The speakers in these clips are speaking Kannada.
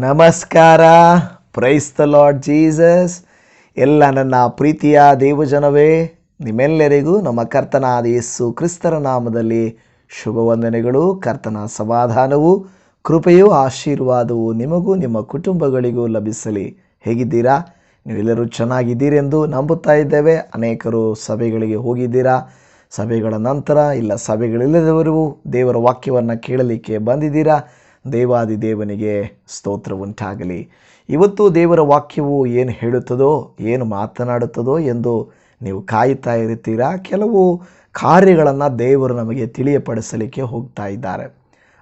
ನಮಸ್ಕಾರ. ದ ಲಾರ್ಡ್ ಜೀಸಸ್ ಎಲ್ಲ ನನ್ನ ಪ್ರೀತಿಯ ದೇವಜನವೇ, ನಿಮ್ಮೆಲ್ಲರಿಗೂ ನಮ್ಮ ಕರ್ತನಾದ ಯೇಸು ಕ್ರಿಸ್ತರ ನಾಮದಲ್ಲಿ ಶುಭ ವಂದನೆಗಳು. ಕರ್ತನ ಸಮಾಧಾನವು, ಕೃಪೆಯೂ, ಆಶೀರ್ವಾದವು ನಿಮಗೂ, ನಿಮ್ಮ ಕುಟುಂಬಗಳಿಗೂ ಲಭಿಸಲಿ. ಹೇಗಿದ್ದೀರಾ? ನೀವೆಲ್ಲರೂ ಚೆನ್ನಾಗಿದ್ದೀರೆಂದು ನಂಬುತ್ತಾ ಇದ್ದೇವೆ. ಅನೇಕರು ಸಭೆಗಳಿಗೆ ಹೋಗಿದ್ದೀರಾ? ಸಭೆಗಳ ನಂತರ ಇಲ್ಲ ಸಭೆಗಳಿಲ್ಲದವರು ದೇವರ ವಾಕ್ಯವನ್ನು ಕೇಳಲಿಕ್ಕೆ ಬಂದಿದ್ದೀರಾ? ದೇವಾದಿ ದೇವನಿಗೆ ಸ್ತೋತ್ರ ಉಂಟಾಗಲಿ ಇವತ್ತು ದೇವರ ವಾಕ್ಯವು ಏನು ಹೇಳುತ್ತದೋ, ಏನು ಮಾತನಾಡುತ್ತದೋ ಎಂದು ನೀವು ಕಾಯುತ್ತಾ ಇರುತ್ತೀರಾ? ಕೆಲವು ಕಾರ್ಯಗಳನ್ನು ದೇವರು ನಮಗೆ ತಿಳಿಯಪಡಿಸಲಿಕ್ಕೆ ಹೋಗ್ತಾ ಇದ್ದಾರೆ.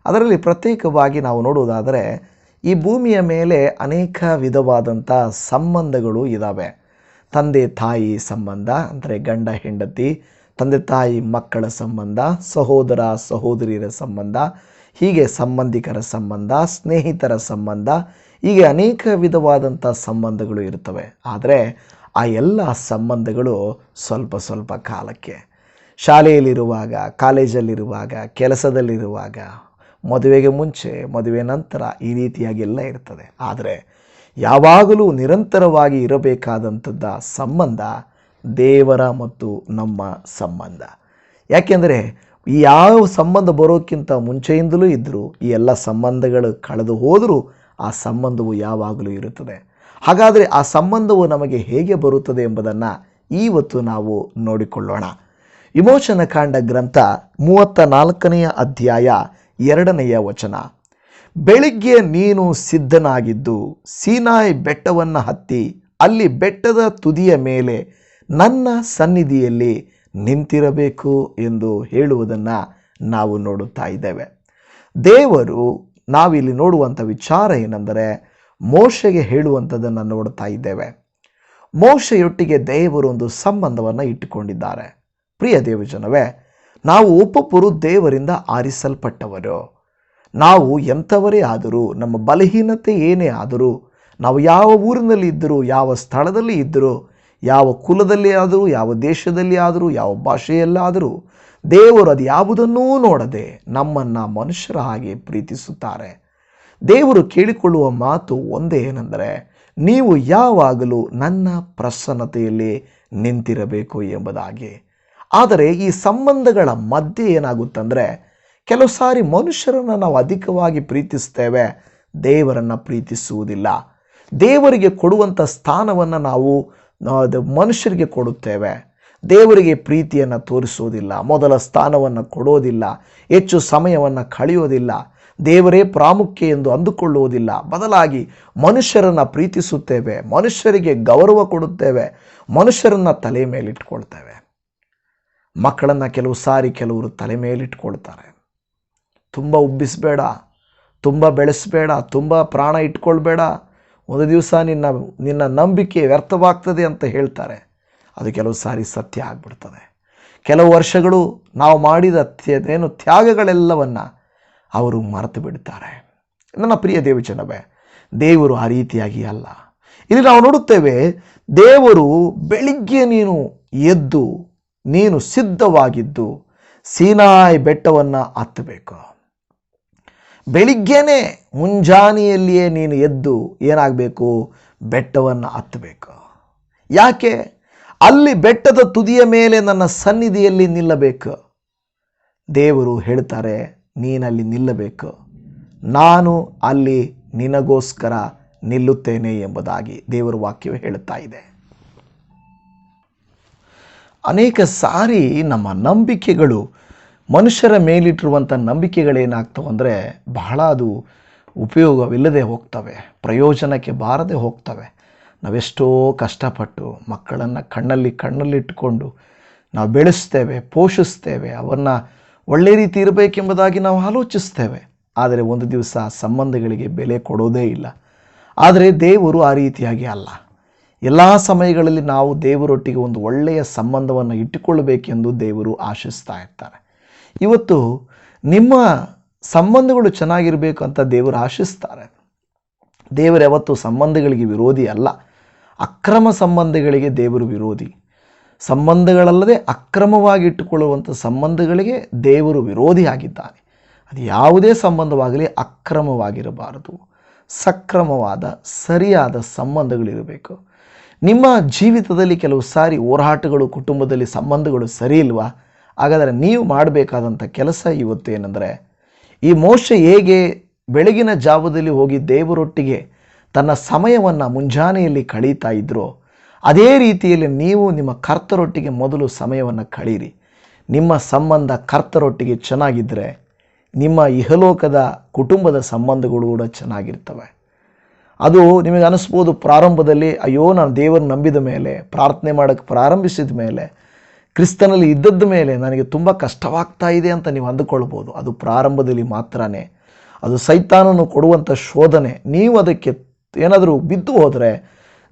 ಅದರಲ್ಲಿ ಪ್ರತ್ಯೇಕವಾಗಿ ನಾವು ನೋಡುವುದಾದರೆ, ಈ ಭೂಮಿಯ ಮೇಲೆ ಅನೇಕ ವಿಧವಾದಂಥ ಸಂಬಂಧಗಳು ಇದ್ದಾವೆ ತಂದೆ ತಾಯಿ ಸಂಬಂಧ, ಅಂದರೆ ಗಂಡ, ಹೆಂಡತಿ, ತಂದೆ ತಾಯಿ ಮಕ್ಕಳ ಸಂಬಂಧ, ಸಹೋದರ, ಸಹೋದರಿಯರ ಸಂಬಂಧ ಹೀಗೆ ಸಂಬಂಧಿಕರ ಸಂಬಂಧ, ಸ್ನೇಹಿತರ ಸಂಬಂಧ, ಹೀಗೆ ಅನೇಕ ವಿಧವಾದಂಥ ಸಂಬಂಧಗಳು ಇರ್ತವೆ ಆದರೆ ಆ ಎಲ್ಲ ಸಂಬಂಧಗಳು ಸ್ವಲ್ಪ ಸ್ವಲ್ಪ ಕಾಲಕ್ಕೆ. ಶಾಲೆಯಲ್ಲಿರುವಾಗ, ಕಾಲೇಜಲ್ಲಿರುವಾಗ, ಕೆಲಸದಲ್ಲಿರುವಾಗ, ಮದುವೆಗೆ ಮುಂಚೆ, ಮದುವೆ ನಂತರ ಈ ರೀತಿಯಾಗಿ ಎಲ್ಲ ಇರ್ತದೆ. ಆದರೆ ಯಾವಾಗಲೂ ನಿರಂತರವಾಗಿ ಇರಬೇಕಾದಂಥದ್ದ ಸಂಬಂಧ ದೇವರ ಮತ್ತು ನಮ್ಮ ಸಂಬಂಧ. ಯಾಕೆಂದರೆ ಯಾವ ಸಂಬಂಧ ಬರೋಕ್ಕಿಂತ ಮುಂಚೆಯಿಂದಲೂ ಇದ್ದರೂ ಈ ಎಲ್ಲ ಸಂಬಂಧಗಳು ಕಳೆದು ಹೋದರೂ ಆ ಸಂಬಂಧವು ಯಾವಾಗಲೂ ಇರುತ್ತದೆ. ಹಾಗಾದರೆ ಆ ಸಂಬಂಧವು ನಮಗೆ ಹೇಗೆ ಬರುತ್ತದೆ ಎಂಬುದನ್ನು ಇವತ್ತು ನಾವು ನೋಡಿಕೊಳ್ಳೋಣ. ವಿಮೋಚನ ಕಾಂಡ ಗ್ರಂಥ ಮೂವತ್ತ ನಾಲ್ಕನೆಯ ಅಧ್ಯಾಯ ಎರಡನೆಯ ವಚನ. ಬೆಳಿಗ್ಗೆ ನೀನು ಸಿದ್ಧನಾಗಿದ್ದು, ಸೀನಾಯಿ ಬೆಟ್ಟವನ್ನು ಹತ್ತಿ ಅಲ್ಲಿ ಬೆಟ್ಟದ ತುದಿಯ ಮೇಲೆ ನನ್ನ ಸನ್ನಿಧಿಯಲ್ಲಿ ನಿಂತಿರಬೇಕು ಎಂದು ಹೇಳುವುದನ್ನು ನಾವು ನೋಡುತ್ತಾ ಇದ್ದೇವೆ. ದೇವರು ನಾವಿಲ್ಲಿ ನೋಡುವಂಥ ವಿಚಾರ ಏನೆಂದರೆ ಮೋಶೆಗೆ ಹೇಳುವಂಥದ್ದನ್ನು ನೋಡ್ತಾ ಇದ್ದೇವೆ. ಮೋಶೆಯೊಟ್ಟಿಗೆ ದೇವರು ಒಂದು ಸಂಬಂಧವನ್ನು ಇಟ್ಟುಕೊಂಡಿದ್ದಾರೆ. ಪ್ರಿಯ ದೇವಜನವೇ, ನಾವು ಒಬ್ಬೊಬ್ಬರು ದೇವರಿಂದ ಆರಿಸಲ್ಪಟ್ಟವರು. ನಾವು ಎಂಥವರೇ ಆದರೂ, ನಮ್ಮ ಬಲಹೀನತೆ ಏನೇ ಆದರೂ, ನಾವು ಯಾವ ಊರಿನಲ್ಲಿ ಇದ್ದರೂ, ಯಾವ ಸ್ಥಳದಲ್ಲಿ ಇದ್ದರೂ ಯಾವ ಕುಲದಲ್ಲಿ ಆದರೂ, ಯಾವ ದೇಶದಲ್ಲಿ ಆದರೂ, ಯಾವ ಭಾಷೆಯಲ್ಲಾದರೂ ದೇವರು ಅದು ಯಾವುದನ್ನೂ ನೋಡದೆ ನಮ್ಮನ್ನು ಮನುಷ್ಯರ ಹಾಗೆ ಪ್ರೀತಿಸುತ್ತಾರೆ. ದೇವರು ಕೇಳಿಕೊಳ್ಳುವ ಮಾತು ಒಂದೇ ಏನೆಂದರೆ, ನೀವು ಯಾವಾಗಲೂ ನನ್ನ ಪ್ರಸನ್ನತೆಯಲ್ಲಿ ನಿಂತಿರಬೇಕು ಎಂಬುದಾಗಿ. ಆದರೆ ಈ ಸಂಬಂಧಗಳ ಮಧ್ಯೆ ಏನಾಗುತ್ತಂದರೆ, ಕೆಲವು ಸಾರಿ ಮನುಷ್ಯರನ್ನು ನಾವು ಅಧಿಕವಾಗಿ ಪ್ರೀತಿಸ್ತೇವೆ, ದೇವರನ್ನು ಪ್ರೀತಿಸುವುದಿಲ್ಲ. ದೇವರಿಗೆ ಕೊಡುವಂಥ ಸ್ಥಾನವನ್ನು ನಾವು ಅದು ಮನುಷ್ಯರಿಗೆ ಕೊಡುತ್ತೇವೆ. ದೇವರಿಗೆ ಪ್ರೀತಿಯನ್ನು ತೋರಿಸುವುದಿಲ್ಲ, ಮೊದಲ ಸ್ಥಾನವನ್ನು ಕೊಡೋದಿಲ್ಲ ಹೆಚ್ಚು ಸಮಯವನ್ನು ಕಳೆಯೋದಿಲ್ಲ ದೇವರೇ ಪ್ರಾಮುಖ್ಯ ಎಂದು ಅಂದುಕೊಳ್ಳುವುದಿಲ್ಲ. ಬದಲಾಗಿ ಮನುಷ್ಯರನ್ನು ಪ್ರೀತಿಸುತ್ತೇವೆ, ಮನುಷ್ಯರಿಗೆ ಗೌರವ ಕೊಡುತ್ತೇವೆ, ಮನುಷ್ಯರನ್ನು ತಲೆ ಮೇಲಿಟ್ಕೊಳ್ತೇವೆ. ಮಕ್ಕಳನ್ನು ಕೆಲವು ಸಾರಿ ಕೆಲವರು ತಲೆ ಮೇಲಿಟ್ಕೊಳ್ತಾರೆ. ತುಂಬ ಉಬ್ಬಿಸಬೇಡ, ತುಂಬ ಬೆಳೆಸಬೇಡ, ತುಂಬ ಪ್ರಾಣ ಇಟ್ಕೊಳ್ಬೇಡ ಒಂದು ದಿವಸ ನಿನ್ನ ನಿನ್ನ ನಂಬಿಕೆ ವ್ಯರ್ಥವಾಗ್ತದೆ ಅಂತ ಹೇಳ್ತಾರೆ. ಅದು ಕೆಲವು ಸಾರಿ ಸತ್ಯ ಆಗ್ಬಿಡ್ತದೆ. ಕೆಲವು ವರ್ಷಗಳು ನಾವು ಮಾಡಿದ ಏನು ತ್ಯಾಗಗಳೆಲ್ಲವನ್ನು ಅವರು ಮರೆತು ಬಿಡ್ತಾರೆ. ನನ್ನ ಪ್ರಿಯ ದೇವಜನವೇ ದೇವರು ಆ ರೀತಿಯಾಗಿ ಅಲ್ಲ. ಇಲ್ಲಿ ನಾವು ನೋಡುತ್ತೇವೆ, ದೇವರು ಬೆಳಿಗ್ಗೆ ನೀನು ಎದ್ದು, ನೀನು ಸಿದ್ಧವಾಗಿದ್ದು, ಸೀನಾಯಿ ಬೆಟ್ಟವನ್ನು ಹತ್ತಬೇಕು. ಬೆಳಿಗ್ಗೆನೇ ಮುಂಜಾನೆಯಲ್ಲಿಯೇ ನೀನು ಎದ್ದು ಏನಾಗಬೇಕು? ಬೆಟ್ಟವನ್ನು ಹತ್ತಬೇಕು. ಯಾಕೆ? ಅಲ್ಲಿ ಬೆಟ್ಟದ ತುದಿಯ ಮೇಲೆ ನನ್ನ ಸನ್ನಿಧಿಯಲ್ಲಿ ನಿಲ್ಲಬೇಕು. ದೇವರು ಹೇಳ್ತಾರೆ, ನೀನಲ್ಲಿ ನಿಲ್ಲಬೇಕು. ನಾನು ಅಲ್ಲಿ ನಿನಗೋಸ್ಕರ ನಿಲ್ಲುತ್ತೇನೆ ಎಂಬುದಾಗಿ ದೇವರ ವಾಕ್ಯವು ಹೇಳುತ್ತಾ ಇದೆ. ಅನೇಕ ಸಾರಿ ನಮ್ಮ ನಂಬಿಕೆಗಳು ಮನುಷ್ಯರ ಮೇಲಿಟ್ಟಿರುವಂಥ ನಂಬಿಕೆಗಳೇನಾಗ್ತವೆ ಅಂದರೆ ಬಹಳ ಅದು ಉಪಯೋಗವಿಲ್ಲದೆ ಹೋಗ್ತವೆ, ಪ್ರಯೋಜನಕ್ಕೆ ಬಾರದೆ ಹೋಗ್ತವೆ. ನಾವೆಷ್ಟೋ ಕಷ್ಟಪಟ್ಟು ಮಕ್ಕಳನ್ನು ಕಣ್ಣಲ್ಲಿ ಕಣ್ಣಲ್ಲಿಟ್ಟುಕೊಂಡು ನಾವು ಬೆಳೆಸ್ತೇವೆ, ಪೋಷಿಸ್ತೇವೆ, ಅವನ್ನ ಒಳ್ಳೆ ರೀತಿ ಇರಬೇಕೆಂಬುದಾಗಿ ನಾವು ಆಲೋಚಿಸ್ತೇವೆ. ಆದರೆ ಒಂದು ದಿವಸ ಸಂಬಂಧಗಳಿಗೆ ಬೆಲೆ ಕೊಡೋದೇ ಇಲ್ಲ. ಆದರೆ ದೇವರು ಆ ರೀತಿಯಾಗಿ ಅಲ್ಲ. ಎಲ್ಲ ಸಮಯಗಳಲ್ಲಿ ನಾವು ದೇವರೊಟ್ಟಿಗೆ ಒಂದು ಒಳ್ಳೆಯ ಸಂಬಂಧವನ್ನು ಇಟ್ಟುಕೊಳ್ಳಬೇಕೆಂದು ದೇವರು ಆಶಿಸ್ತಾ ಇರ್ತಾರೆ. ಇವತ್ತು ನಿಮ್ಮ ಸಂಬಂಧಗಳು ಚೆನ್ನಾಗಿರಬೇಕು ಅಂತ ದೇವರು ಆಶಿಸ್ತಾರೆ. ದೇವರು ಯಾವತ್ತು ಸಂಬಂಧಗಳಿಗೆ ವಿರೋಧಿ ಅಲ್ಲ. ಅಕ್ರಮ ಸಂಬಂಧಗಳಿಗೆ ದೇವರು ವಿರೋಧಿ. ಸಂಬಂಧಗಳಲ್ಲದೆ ಅಕ್ರಮವಾಗಿ ಇಟ್ಟುಕೊಳ್ಳುವಂಥ ಸಂಬಂಧಗಳಿಗೆ ದೇವರು ವಿರೋಧಿ ಆಗಿದ್ದಾನೆ ಅದು ಯಾವುದೇ ಸಂಬಂಧವಾಗಲಿ ಅಕ್ರಮವಾಗಿರಬಾರದು. ಸಕ್ರಮವಾದ, ಸರಿಯಾದ ಸಂಬಂಧಗಳಿರಬೇಕು ನಿಮ್ಮ ಜೀವಿತದಲ್ಲಿ ಕೆಲವು ಸಾರಿ ಹೋರಾಟಗಳು, ಕುಟುಂಬದಲ್ಲಿ ಸಂಬಂಧಗಳು ಸರಿ ಇಲ್ವಾ? ಹಾಗಾದರೆ ನೀವು ಮಾಡಬೇಕಾದಂಥ ಕೆಲಸ ಇವತ್ತು ಏನೆಂದರೆ, ಈ ಮೋಶ ಹೇಗೆ ಬೆಳಗಿನ ಜಾವದಲ್ಲಿ ಹೋಗಿ ದೇವರೊಟ್ಟಿಗೆ ತನ್ನ ಸಮಯವನ್ನು ಮುಂಜಾನೆಯಲ್ಲಿ ಕಳೀತಾ ಇದ್ರೋ, ಅದೇ ರೀತಿಯಲ್ಲಿ ನೀವು ನಿಮ್ಮ ಕರ್ತರೊಟ್ಟಿಗೆ ಮೊದಲು ಸಮಯವನ್ನು ಕಳೀರಿ. ನಿಮ್ಮ ಸಂಬಂಧ ಕರ್ತರೊಟ್ಟಿಗೆ ಚೆನ್ನಾಗಿದ್ದರೆ ನಿಮ್ಮ ಇಹಲೋಕದ ಕುಟುಂಬದ ಸಂಬಂಧಗಳು ಕೂಡ ಚೆನ್ನಾಗಿರ್ತವೆ. ಅದು ನಿಮಗೆ ಅನಿಸ್ಬೋದು ಪ್ರಾರಂಭದಲ್ಲಿ, ಅಯ್ಯೋ, ನಾನು ದೇವರು ನಂಬಿದ ಮೇಲೆ, ಪ್ರಾರ್ಥನೆ ಮಾಡೋಕ್ಕೆ ಪ್ರಾರಂಭಿಸಿದ ಮೇಲೆ ಕ್ರಿಸ್ತನಲ್ಲಿ ಇದ್ದದ್ದ ಮೇಲೆ ನನಗೆ ತುಂಬ ಕಷ್ಟವಾಗ್ತಾ ಇದೆ ಅಂತ ನೀವು ಅಂದುಕೊಳ್ಬೋದು. ಅದು ಪ್ರಾರಂಭದಲ್ಲಿ ಮಾತ್ರನೇ. ಅದು ಸೈತಾನನು ಕೊಡುವಂಥ ಶೋಧನೆ. ನೀವು ಅದಕ್ಕೆ ಏನಾದರೂ ಬಿದ್ದು ಹೋದರೆ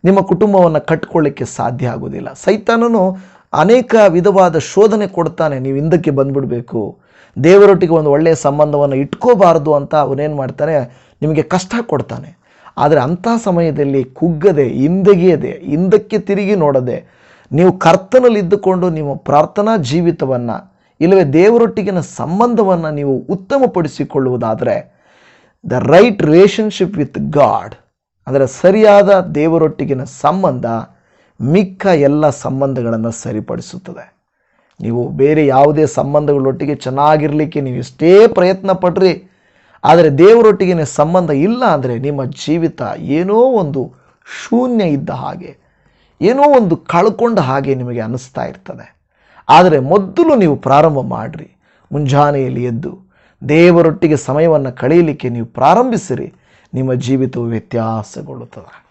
ನಿಮ್ಮ ಕುಟುಂಬವನ್ನು ಕಟ್ಕೊಳ್ಳಿಕ್ಕೆ ಸಾಧ್ಯ ಆಗೋದಿಲ್ಲ ಸೈತಾನನು ಅನೇಕ ವಿಧವಾದ ಶೋಧನೆ ಕೊಡ್ತಾನೆ. ನೀವು ಹಿಂದಕ್ಕೆ ಬಂದ್ಬಿಡಬೇಕು. ದೇವರೊಟ್ಟಿಗೆ ಒಂದು ಒಳ್ಳೆಯ ಸಂಬಂಧವನ್ನು ಇಟ್ಕೋಬಾರ್ದು ಅಂತ ಅವನೇನು ಮಾಡ್ತಾನೆ? ನಿಮಗೆ ಕಷ್ಟ ಕೊಡ್ತಾನೆ. ಆದರೆ ಅಂಥ ಸಮಯದಲ್ಲಿ ಕುಗ್ಗದೆ, ಹಿಂದೆಗೆಯದೆ, ಹಿಂದಕ್ಕೆ ತಿರುಗಿ ನೋಡದೆ ನೀವು ಕರ್ತನಲ್ಲಿ ಇದ್ದುಕೊಂಡು ನಿಮ್ಮ ಪ್ರಾರ್ಥನಾ ಜೀವಿತವನ್ನು, ಇಲ್ಲವೇ ದೇವರೊಟ್ಟಿಗಿನ ಸಂಬಂಧವನ್ನು ನೀವು ಉತ್ತಮಪಡಿಸಿಕೊಳ್ಳುವುದಾದರೆ the right relationship with God ಅಂದರೆ ಸರಿಯಾದ ದೇವರೊಟ್ಟಿಗಿನ ಸಂಬಂಧ ಮಿಕ್ಕ ಎಲ್ಲ ಸಂಬಂಧಗಳನ್ನು ಸರಿಪಡಿಸುತ್ತದೆ. ನೀವು ಬೇರೆ ಯಾವುದೇ ಸಂಬಂಧಗಳೊಟ್ಟಿಗೆ ಚೆನ್ನಾಗಿರಲಿಕ್ಕೆ ನೀವು ಎಷ್ಟೇ ಪ್ರಯತ್ನ ಪಡ್ರಿ, ಆದರೆ ದೇವರೊಟ್ಟಿಗಿನ ಸಂಬಂಧ ಇಲ್ಲ ಅಂದರೆ ನಿಮ್ಮ ಜೀವಿತ ಏನೋ ಒಂದು ಶೂನ್ಯ ಇದ್ದ ಹಾಗೆ. ಏನೋ ಒಂದು ಕಳ್ಕೊಂಡ ಹಾಗೆ ನಿಮಗೆ ಅನ್ನಿಸ್ತಾ ಇರ್ತದೆ. ಆದರೆ ಮೊದಲು ನೀವು ಪ್ರಾರಂಭ ಮಾಡಿರಿ. ಮುಂಜಾನೆಯಲ್ಲಿ ಎದ್ದು ದೇವರೊಟ್ಟಿಗೆ ಸಮಯವನ್ನು ಕಳೆಯಲಿಕ್ಕೆ ನೀವು ಪ್ರಾರಂಭಿಸಿರಿ. ನಿಮ್ಮ ಜೀವಿತವು ವ್ಯತ್ಯಾಸಗೊಳ್ಳುತ್ತದೆ.